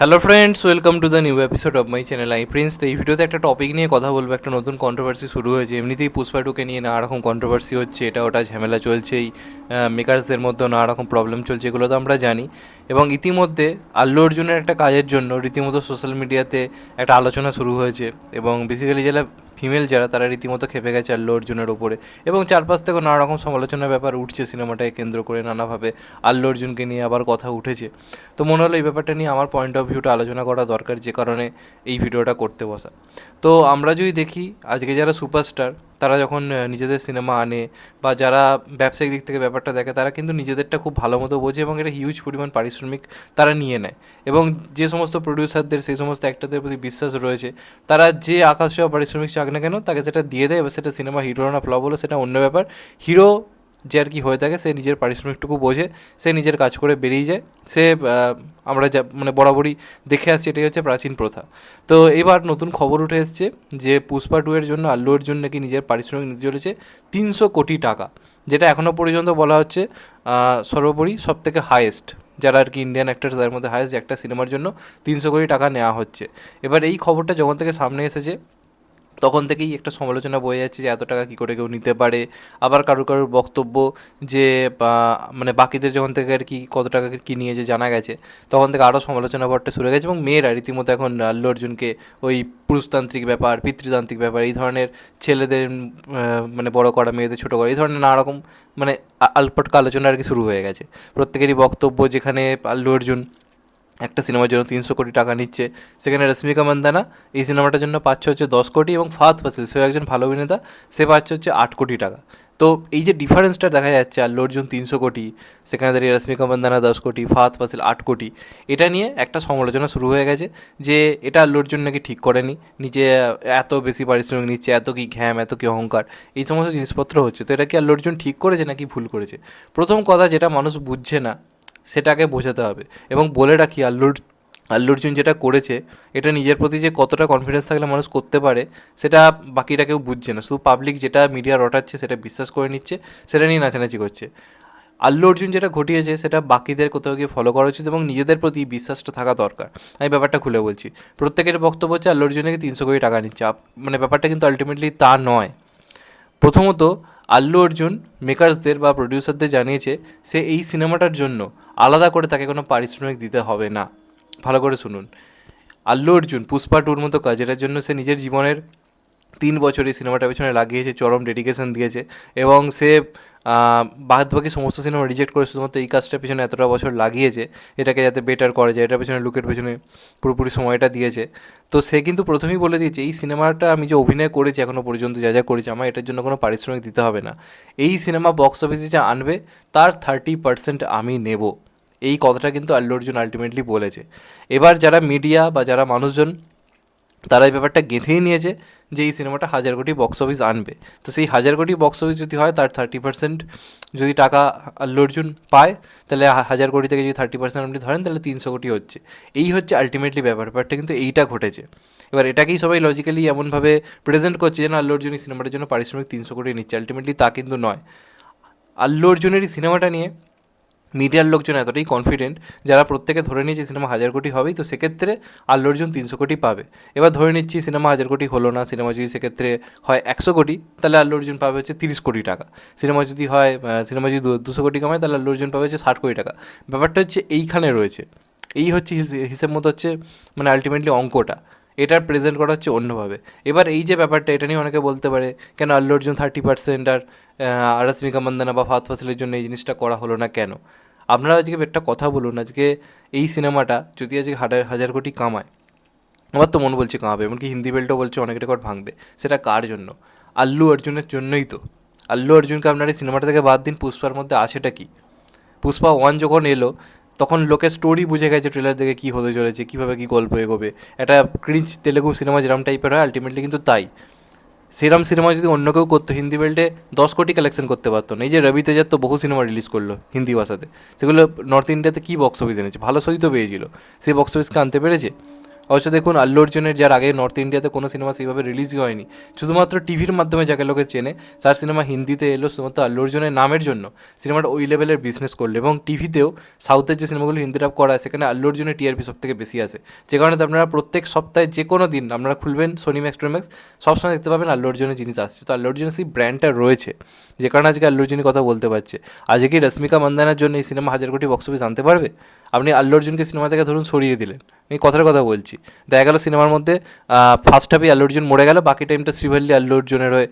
Hello friends welcome to the new episode of my channel I Prince তো এই ভিডিওতে একটা টপিক নিয়ে কথা বলব, একটা নতুন কন্ট্রোভার্সি শুরু হয়েছে। এমনিতেই পুষ্পা টুকে নিয়ে নানা রকম কন্ট্রোভার্সি হচ্ছে, এটা ওটা ঝামেলা চলছেই মেকার্সদের মধ্যে নানা রকম প্রবলেম চলছে, এগুলো তো আমরা জানি। এবং ইতিমধ্যে আল্লু অর্জুনের একটা কাজের জন্য রীতিমতো সোশ্যাল মিডিয়াতে একটা আলোচনা শুরু হয়েছে। এবং বেসিক্যালি যারা ফিমেল যারা, তারা রীতিমতো খেপে গেছে আল্লু অর্জুনের ওপরে। এবং চারপাশ থেকে নানা রকম সমালোচনার ব্যাপার উঠছে সিনেমাটাকে কেন্দ্র করে নানাভাবে। আল্লু অর্জুনকে নিয়ে আবার কথা উঠেছে। তো মনে হলো এই ব্যাপারটা নিয়ে আমার পয়েন্ট অফ ভিউটা আলোচনা করা দরকার, যে কারণে এই ভিডিওটা করতে বসা। তো আমরা যদি দেখি, আজকে যারা সুপারস্টার তারা যখন নিজেদের সিনেমা আনে বা যারা ব্যবসায়িক দিক থেকে ব্যাপারটা দেখে, তারা কিন্তু নিজেদেরটা খুব ভালো মতো বোঝে এবং এটা হিউজ পরিমাণ পারিশ্রমিক তারা নিয়ে নেয়। এবং যে সমস্ত প্রডিউসারদের সেই সমস্ত অ্যাক্টরদের প্রতি বিশ্বাস রয়েছে, তারা যে আকাশ পারিশ্রমিক চাক না কেন, তাকে সেটা দিয়ে দেয়, এবার সেটা সিনেমা হিরো না ফ্লপ হলো, সেটা অন্য ব্যাপার। হিরো যে আর কি হয়ে থাকে, সে নিজের পারিশ্রমিকটুকু বোঝে, সে নিজের কাজ করে বেরিয়ে যায়। সে আমরা যা মানে বরাবরই দেখে আসছি, এটাই হচ্ছে প্রাচীন প্রথা। তো এবার নতুন খবর উঠে এসছে যে পুষ্পা টু এর জন্য আল্লু অর্জুন নাকি নিজের পারিশ্রমিক নিতে চলেছে তিনশো কোটি টাকা, যেটা এখনও পর্যন্ত বলা হচ্ছে সর্বোপরি সব থেকে হায়েস্ট যারা আর কি ইন্ডিয়ান অ্যাক্টার্স তাদের মধ্যে হায়েস্ট একটা সিনেমার জন্য তিনশো কোটি টাকা নেওয়া হচ্ছে। এবার এই খবরটা যখন থেকে সামনে এসেছে তখন থেকেই একটা সমালোচনা বয়ে যাচ্ছে যে এত টাকা কী করে কেউ নিতে পারে। আবার কারোর কারোর বক্তব্য যে মানে বাকিদের যখন থেকে আর কি কত টাকা কি নিয়েছে জানা গেছে, তখন থেকে আরও সমালোচনা ভট্টে শুরু গেছে এবং মেয়েরা রীতিমতো এখন আল্লু অর্জুনকে ওই পুরুষতান্ত্রিক ব্যাপার, পিতৃতান্ত্রিক ব্যাপার, এই ধরনের ছেলেদের মানে বড় করা, মেয়েদের ছোটো করা, এই ধরনের নানা রকম মানে আলপটকা আলোচনা আর কি শুরু হয়ে গেছে। প্রত্যেকেরই বক্তব্য যেখানে আল্লু অর্জুন একটা সিনেমার জন্য তিনশো কোটি টাকা নিচ্ছে। সেখানে রশ্মিকা মান্দানা, এই সিনেমাটার জন্য পাচ্ছে হচ্ছে দশ কোটি এবং ফাহাদ ফাসিল, সেও একজন ভালো অভিনেতা, সে পাচ্ছে হচ্ছে আট কোটি টাকা। তো এই যে ডিফারেন্সটা দেখা যাচ্ছে আল্লু অর্জুন তিনশো কোটি, সেখানে দাঁড়িয়ে রশ্মিকা মান্দানা দশ কোটি, ফাহাদ ফাসিল আট কোটি, এটা নিয়ে একটা সমালোচনা শুরু হয়ে গেছে যে এটা আল্লু অর্জুন নাকি ঠিক করেনি, নিজে এত বেশি পারিশ্রমিক নিচ্ছে, এত কি ঘ্যাম, এত কি অহংকার, এই সমস্ত জিনিসপত্র হচ্ছে। তো এটা কি আল্লু অর্জুন ঠিক করেছে নাকি ভুল করেছে? প্রথম কথা যেটা মানুষ বুঝছে না সেটাকে বোঝাতে হবে। এবং বলে রাখি, আল্লুর আল্লু অর্জুন যেটা করেছে, এটা নিজের প্রতি যে কতটা কনফিডেন্স থাকলে মানুষ করতে পারে, সেটা বাকিরা কেউ বুঝছে না। শুধু পাবলিক যেটা মিডিয়া রটাচ্ছে, সেটা বিশ্বাস করে নিচ্ছে, সেটা নিয়ে নাচানাচি করছে। আল্লু অর্জুন যেটা ঘটিয়েছে, সেটা বাকিদের কোথাও গিয়ে ফলো করা উচিত এবং নিজেদের প্রতি বিশ্বাসটা থাকা দরকার। আমি ব্যাপারটা খুলে বলছি। প্রত্যেকের বক্তব্য হচ্ছে আল্লু অর্জুনকে তিনশো কোটি টাকা নিচ্ছে। মানে ব্যাপারটা কিন্তু আলটিমেটলি তা নয়। প্রথমত, আল্লু অর্জুন মেকার্সদের বা প্রডিউসারদের জানিয়েছে, সে এই সিনেমাটার জন্য আলাদা করে তাকে কোনো পারিশ্রমিক দিতে হবে না। ভালো করে শুনুন। আল্লু অর্জুন পুষ্পা টুর মতো কাজ এটার জন্য সে নিজের জীবনের তিন বছর এই সিনেমাটার পেছনে লাগিয়েছে, চরম ডেডিকেশন দিয়েছে এবং সে বাদ বাকি সমস্ত সিনেমা রিজেক্ট করে শুধুমাত্র এই কাজটার পেছনে এতটা বছর লাগিয়েছে, এটাকে যাতে বেটার করা যায়, এটার পেছনে লুকের পেছনে পুরোপুরি সময়টা দিয়েছে। তো সে কিন্তু প্রথমেই বলে দিয়েছে, এই সিনেমাটা আমি যে অভিনয় করেছি এখনও পর্যন্ত, যা যা করেছি, আমার এটার জন্য কোনো পারিশ্রমিক দিতে হবে না। এই সিনেমা বক্স অফিসে যা আনবে, তার থার্টি পার্সেন্ট আমি নেব। এই কথাটা কিন্তু আল্লু অর্জুন আলটিমেটলি বলেছে। এবার যারা মিডিয়া বা যারা মানুষজন তারা এই ব্যাপারটা গেঁথেই নিয়েছে যে এই সিনেমাটা হাজার কোটি বক্স অফিস আনবে। তো সেই হাজার কোটি বক্স অফিস যদি হয়, তার থার্টি পার্সেন্ট যদি টাকা আল্লু অর্জুন পায়, তাহলে হাজার কোটি থেকে যদি থার্টি পার্সেন্ট আপনি ধরেন, তাহলে তিনশো কোটি হচ্ছে। এই হচ্ছে আলটিমেটলি ব্যাপার, ব্যাপারটা কিন্তু এইটা ঘটেছে। এবার এটাকেই সবাই লজিক্যালি এমনভাবে প্রেজেন্ট করছে যেন আল্লু অর্জুন এই সিনেমাটার জন্য পারিশ্রমিক তিনশো কোটি নিচ্ছে। আলটিমেটলি তা কিন্তু নয়। আল্লু অর্জুনের এই সিনেমাটা নিয়ে মিডিয়ার লোকজন এতটাই কনফিডেন্ট যারা প্রত্যেকে ধরে নিয়েছে সিনেমা হাজার কোটি হবেই, তো সেক্ষেত্রে আল্লু অর্জুন তিনশো কোটি পাবে। এবার ধরে নিচ্ছি সিনেমা হাজার কোটি হলো না, সিনেমা যদি সেক্ষেত্রে হয় একশো কোটি, তাহলে আল্লু অর্জুন পাবে হচ্ছে তিরিশ কোটি টাকা। সিনেমা যদি হয় সিনেমা যদি দুশো কোটি কামায়, তাহলে আল্লু অর্জুন পাবে হচ্ছে ষাট কোটি টাকা। ব্যাপারটা হচ্ছে এইখানে রয়েছে। এই হচ্ছে হিস- হিসেব মতো হচ্ছে মানে আলটিমেটলি অঙ্কটা। এটার প্রেজেন্ট করা হচ্ছে অন্যভাবে। এবার এই যে ব্যাপারটা এটা নিয়ে অনেকে বলতে পারে কেন আল্লু অর্জুন থার্টি পার্সেন্ট আর আহ, রশ্মিকা মন্দানা বা ফাত ফাসিলের জন্য এই জিনিসটা করা হলো না কেন? আপনারা আজকে একটা কথা বলুন আজকে এই সিনেমাটা যদি আজকে হাজার হাজার কোটি কামায় আমার তো মন বলছে কামাবে এমনকি হিন্দি বেল্টও বলছে অনেক রেকর্ড ভাঙবে সেটা কার জন্য? আল্লু অর্জুনের জন্যই তো। আল্লু অর্জুনকে আপনার এই সিনেমাটা থেকে বাদ দিন পুষ্পার মধ্যে আছেটা কি? পুষ্পা ওয়ান যখন এলো তখন লোকে স্টোরি বুঝে গেছে ট্রেলার দেখে কী হতে চলেছে, কীভাবে কী গল্প এগোবে। একটা ক্রিঞ্চ তেলেগু সিনেমা যেরম টাইপের হয় আলটিমেটলি কিন্তু তাই। সেরম সিনেমা যদি অন্য কেউ করতো, হিন্দি বেল্টে দশ কোটি কালেকশন করতে পারতো না। এই যে রবি তেজার তো বহু সিনেমা রিলিজ করল হিন্দি ভাষাতে। সেগুলো নর্থ ইন্ডিয়াতে কী বক্স অফিস এনেছে? ভালো সই তো পেয়েছিল। সেই বক্স অফিসকে আনতে পেরেছে? অবশ্য দেখুন, আল্লু অর্জুনের যার আগে নর্থ ইন্ডিয়াতে কোনো সিনেমা সেইভাবে রিলিজই হয়নি। শুধুমাত্র টিভির মাধ্যমে যাকে লোকে চেনে যার সিনেমা হিন্দিতে এলো শুধুমাত্র আল্লু অর্জুনের নামের জন্য। সিনেমাটা ওই লেভেলের বিজনেস করল এবং টিভিতেও সাউথের যে সিনেমাগুলো হিন্দি ডাব করা হয়, সেখানে আল্লু অর্জুনের টিআরপি সব থেকে বেশি আসে যে কারণে আপনারা প্রত্যেক সপ্তাহে যে কোনো দিন আপনারা খুলবেন সোনি ম্যাক্স টোম্যাক্স সবসময় দেখতে পাবেন আল্লু অর্জুনের জিনিস আসছে। তো আল্লু অর্জুনের সেই ব্র্যান্ডটা রয়েছে। যে কারণে আজকে আল্লু অর্জুনের কথা বলতে পারছে। আজকে কি রশ্মিকা মন্দানার জন্য এই সিনেমা হাজার কোটি বক্স অফিস আনতে পারবে? আপনি আল্লু অর্জুনকে সিনেমা থেকে ধরুন সরিয়ে দিলেন। আমি কথার কথা বলছি। দেখা গেল সিনেমার মধ্যে ফার্স্ট হাফে আল্লু অর্জুন মরে গেল, বাকি টাইমটা শ্রীভল্লি আল্লু অর্জুনের হয়ে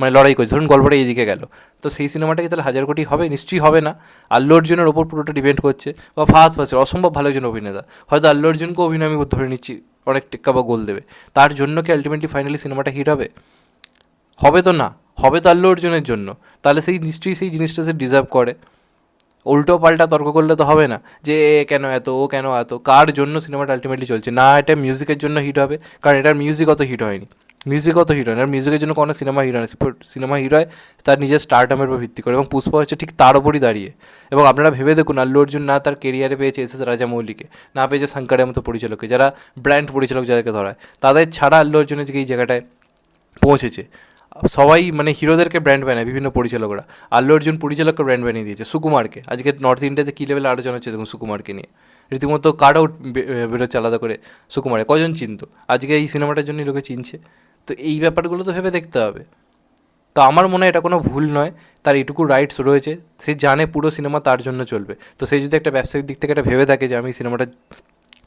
মানে লড়াই করছে। ধরুন গল্পটা এইদিকে গেল। তো সেই সিনেমাটা কি তাহলে হাজার কোটি হবে? নিশ্চয়ই হবে না। আল্লু অর্জুনের ওপর পুরোটা ডিপেন্ড করছে বা ফাহাদ ফাসিল অসম্ভব ভালো একজন অভিনেতা। হয়তো আল্লু অর্জুনকে অভিনয় আমি ধরে নিচ্ছি, অনেক টেক্কা বা গোল দেবে। তার জন্য কি আলটিমেটলি ফাইনালি সিনেমাটা হিট হবে? হবে তো না। হবে তো আল্লু অর্জুনের জন্য। তাহলে সেই, নিশ্চয়ই সেই জিনিসটা সে ডিজার্ভ করে। উল্টো পাল্টা তর্ক করলে তো হবে না। যে এ কেন এত, ও কেন এত, কার জন্য সিনেমাটা আলটিমেটলি চলছে? না, এটা মিউজিকের জন্য হিট হবে, কারণ এটার মিউজিক অত হিট হয়নি। মিউজিক অত হিট হয় না আর মিউজিকের জন্য কোনো সিনেমা হিট হয় সিনেমা হিট হয়, তার নিজের স্টারটামের উপর ভিত্তি করে, এবং পুষ্পা হচ্ছে ঠিক তার ওপরই দাঁড়িয়ে। এবং আপনারা ভেবে দেখুন, আল্লু অর্জুন না তার কেরিয়ারে পেয়েছে এস এস রাজামৌলিকে, না পেয়েছে শঙ্করের মতো পরিচালককে, যারা ব্র্যান্ড পরিচালক যাদেরকে ধরায়। তাদের ছাড়া আল্লু অর্জুনের যে এই জায়গাটায় পৌঁছেছে সবাই মানে হিরোদেরকে ব্র্যান্ড বানায়, বিভিন্ন পরিচালকরা। আল্লু অর্জুন পরিচালককে ব্র্যান্ড বানিয়ে দিয়েছে, সুকুমারকে। আজকে নর্থ ইন্ডিয়াতে কী লেভেলে আলোচনা হচ্ছে দেখুন সুকুমারকে নিয়ে। রীতিমতো কার্ড আউট বেরোচ্ছে আলাদা করে সুকুমারে। কজন চিনত? আজকে এই সিনেমাটার জন্যই লোকে চিনছে। তো এই ব্যাপারগুলো তো ভেবে দেখতে হবে। তো আমার মনে হয় এটা কোনো ভুল নয়, তার এটুকু রাইটস রয়েছে। সে জানে পুরো সিনেমা তার জন্য চলবে। তো সে যদি একটা ব্যবসায়িক দিক থেকে এটা ভেবে থাকে যে আমি সিনেমাটা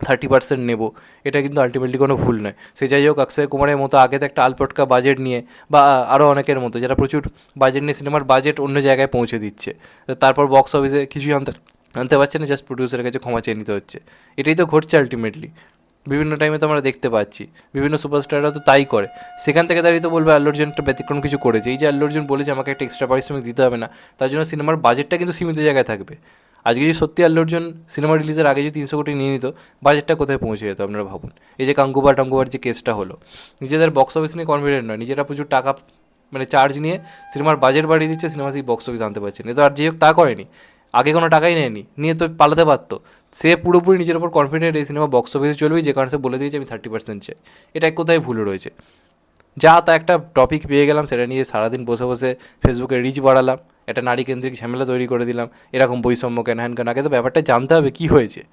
থার্টি পার্সেন্ট নেব। এটা কিন্তু আলটিমেটলি কোনো ভুল নয়। সে যাই হোক, অক্ষয় কুমারের মতো আগে তো একটা আলপটকা বাজেট নিয়ে বা আরও অনেকের মতো, যারা প্রচুর বাজেট নিয়ে সিনেমার বাজেট অন্য জায়গায় পৌঁছে দিচ্ছে। তারপর বক্স অফিসে কিছুই আনতে আনতে পারছে না জাস্ট প্রডিউসারের কাছে ক্ষমা চেয়ে নিতে হচ্ছে। এটাই তো ঘটছে আলটিমেটলি বিভিন্ন টাইমে তো আমরা দেখতে পাচ্ছি। বিভিন্ন সুপারস্টাররা তো তাই করে। সেখান থেকে দাঁড়িয়ে তো বলবে, আল্লু একটা ব্যতিক্রম কিছু করেছে। এই যে আল্লু বলেছে, আমাকে একটা এক্সট্রা পারিশ্রমিক দিতে হবে না। তার জন্য সিনেমার বাজেটটা কিন্তু সীমিত জায়গায় থাকবে। আজকে যদি সত্যি আল্লু অর্জুন সিনেমা রিলিজের আগে যদি তিনশো কোটি নিয়ে নিত বাজেটটা কোথায় পৌঁছে যেত আপনারা ভাবুন? এই যে কাঙ্গুবা টাঙ্গুবার যে কেসটা হলো, নিজেদের বক্স অফিস নিয়ে কনফিডেন্ট নয়, নিজেরা প্রচুর টাকা মানে চার্জ নিয়ে সিনেমার বাজেট বাড়িয়ে দিচ্ছে সিনেমা সেই বক্স অফিস আনতে পারছে না। তো আর যে হোক তা করেনি, আগে কোনো টাকাই নেয়নি, নিয়ে তো পালাতে পারতো। সে পুরোপুরি নিজের ওপর কনফিডেন্ট এই সিনেমা বক্স অফিসে চলবেই, যে কারণে সে বলে দিয়েছে, আমি থার্টি পার্সেন্ট চাই। এটা কোথায় ভুল রয়েছে? যা তা একটা টপিক পেয়ে গেলাম, সেটা নিয়ে সারাদিন বসে বসে ফেসবুকে রিচ বাড়ালাম, একটা নারী কেন্দ্রিক ঝামেলা তৈরি করে দিলাম, এরকম বৈষম্য কেন, হ্যান কেন, আগে তো ব্যাপারটা জানতে হবে কী হয়েছে।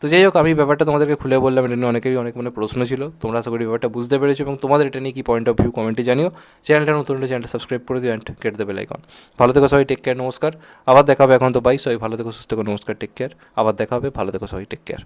তো যাই হোক, আমি ব্যাপারটা তোমাদেরকে খুলে বললাম, এটা নিয়ে অনেকেরই অনেক মনে প্রশ্ন ছিল, তোমরা আশা করি ব্যাপারটা বুঝতে পেরেছ, এবং তোমাদের এটা নিয়ে কি পয়েন্ট অফ ভিউ কমেন্টে জানিও। চ্যানেলটা নতুন হলে চ্যানেলটা সাবস্ক্রাইব করে দিও অ্যান্ড কেটে দেবে লাইকন ভালো থেকো সবাই টেক কেয়ার নমস্কার। আবার দেখা হবে এখন তো বাই সবাই ভালো থেকো, সুস্থ নমস্কার টেক কেয়ার আবার দেখা হবে, ভালো থেকো সবাই টেক কেয়ার